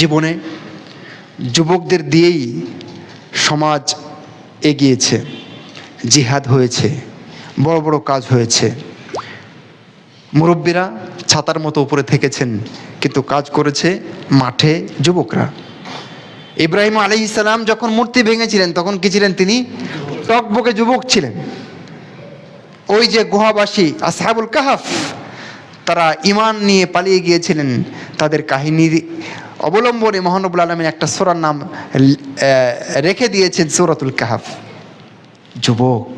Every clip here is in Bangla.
জীবনে যুবকদের দিয়েই সমাজ এগিয়েছে, জিহাদ হয়েছে, বড় বড় কাজ হয়েছে। মুরব্বীরা ছাতার মতো উপরে থেকেছেন, কিন্তু কাজ করেছে মাঠে যুবকরা। ইব্রাহিম আলি ইসলাম যখন মূর্তি ভেঙেছিলেন, তখন কি ছিলেন তিনি? টকবকে যুবক ছিলেন। ওই যে গুহাবাসী আসহাবুল কাহাফ, তারা ইমান নিয়ে পালিয়ে গিয়েছিলেন, তাদের কাহিনীর অবলম্বনে মহানবুল আলমিন একটা সোরার নাম রেখে দিয়েছেন সৌরাতুল কাহাফ। যুবক,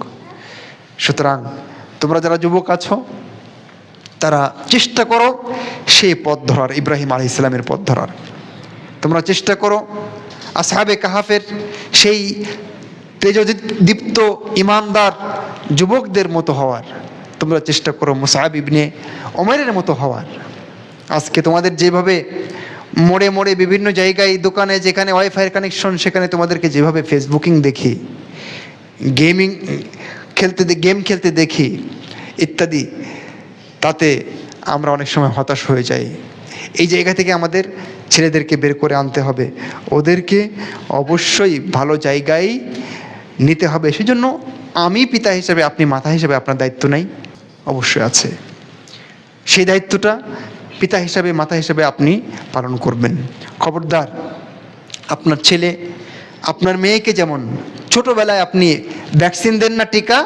সুতরাং তোমরা যারা যুবক আছো, তারা চেষ্টা করো সেই পথ ধরার, ইব্রাহিম আলী ইসলামের পথ ধরার। তোমরা চেষ্টা করো আসহাবে কাহাফের সেই তেজদীপ্ত ইমানদার যুবকদের মতো হওয়ার। তোমরা চেষ্টা করো মুসাহাব ইবনে ওমরের মতো হওয়ার। আজকে তোমাদের যেভাবে মোড়ে মোড়ে বিভিন্ন জায়গায় দোকানে যেখানে ওয়াইফাইয়ের কানেকশন সেখানে তোমাদেরকে যেভাবে ফেসবুকিং দেখি গেমিং খেলতে গেম খেলতে দেখি, ইত্যাদি, তাতে আমরা অনেক সময় হতাশ হয়ে যাই। এই জায়গা থেকে আমাদের ছেলেদেরকে বের করে আনতে হবে। ওদেরকে অবশ্যই ভালো জায়গায় নিতে হবে। সেজন্য আমি পিতা হিসেবে, আপনি মাথা হিসেবে আপনার দায়িত্ব নাই, অবশ্যই আছে। সেই দায়িত্বটা পিতা হিসাবে, মাতা হিসাবে আপনি পালন করবেন। খবরদার, আপনার ছেলে, আপনার মেয়েকে যেমন ছোটোবেলায় আপনি ভ্যাকসিন দেন না টিকা,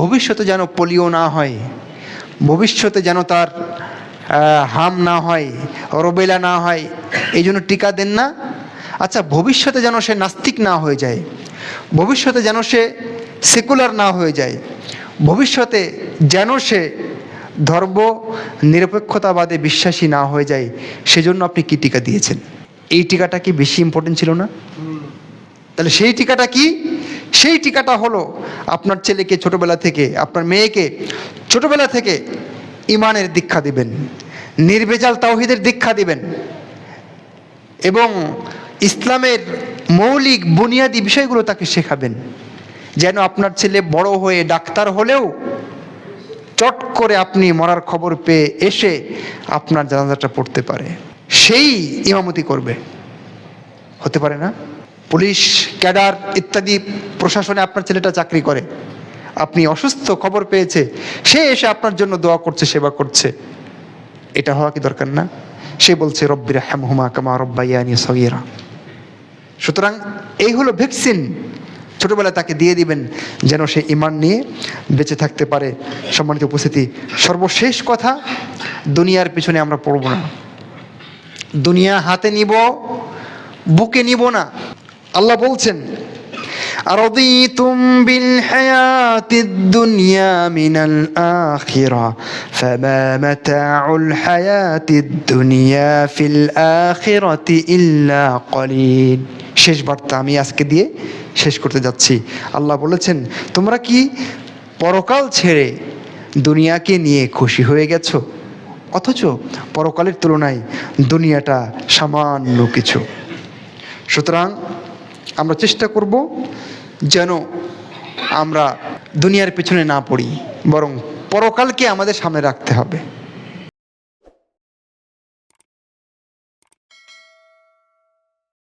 ভবিষ্যতে যেন পোলিও না হয়, ভবিষ্যতে যেন তার হাম না হয়, রবেলা না হয় এই জন্য টিকা দেন না। আচ্ছা ভবিষ্যতে যেন সে নাস্তিক না হয়ে যায়, ভবিষ্যতে যেন সে সেকুলার না হয়ে যায়, ভবিষ্যতে যেন সে ধর্ম নিরপেক্ষতাবাদে বিশ্বাসী না হয়ে যায়, সেজন্য আপনি কি টিকা দিয়েছেন? এই টিকাটা কি বেশি ইম্পর্টেন্ট ছিল না? তাহলে সেই টিকাটা কি? সেই টিকাটা হলো আপনার ছেলেকে ছোটবেলা থেকে, আপনার মেয়েকে ছোটবেলা থেকে ইমানের দীক্ষা দিবেন নির্ভেজাল তাওহিদের দীক্ষা দিবেন এবং ইসলামের মৌলিক বুনিয়াদী বিষয়গুলো তাকে শেখাবেন। যেন আপনার ছেলে বড় হয়ে ডাক্তার হলেও চট করে আপনি মরার খবর পেয়ে এসে আপনার জানাজাটা পড়তে পারে। সেই ইমামতি করবে। হতে পারে না? পুলিশ, ক্যাডার ইত্যাদি প্রশাসনে আপনার ছেলেটা চাকরি করে। আপনি অসুস্থ খবর পেয়েছে। সে এসে আপনার জন্য দোয়া করছে, সেবা করছে। এটা হওয়া কি দরকার না? সে বলছে রব্বির হ্যামহুমা কামা রব্বাইয়ানি সগিরা। সুতরাং এই হলো ভ্যাকসিন। ছোটবেলায় তাকে দিয়ে দিবেন যেন সে ইমান নিয়ে বেঁচে থাকতে পারে সম্মানিত উপস্থিতি সর্বশেষ কথা দুনিয়ার পিছনে আমরা পড়ব না দুনিয়া হাতে নিব বুকে নিব না আল্লাহ বলছেন أرضيتم بالحياة الدنيا من الآخرة فما متاع الحياة الدنيا في الآخرة إلا قليل শেষ বার্তা আমি আজকে দিয়ে শেষ করতে যাচ্ছি। আল্লাহ বলেছেন, তোমরা কি পরকাল ছেড়ে দুনিয়াকে নিয়ে খুশি হয়ে গেছো? অথচ পরকালের তুলনায় দুনিয়াটা সামান্য কিছু। সুতরাং আমরা চেষ্টা করব যেন আমরা দুনিয়ার পেছনে না পড়ি, বরং পরকালকে আমাদের সামনে রাখতে হবে।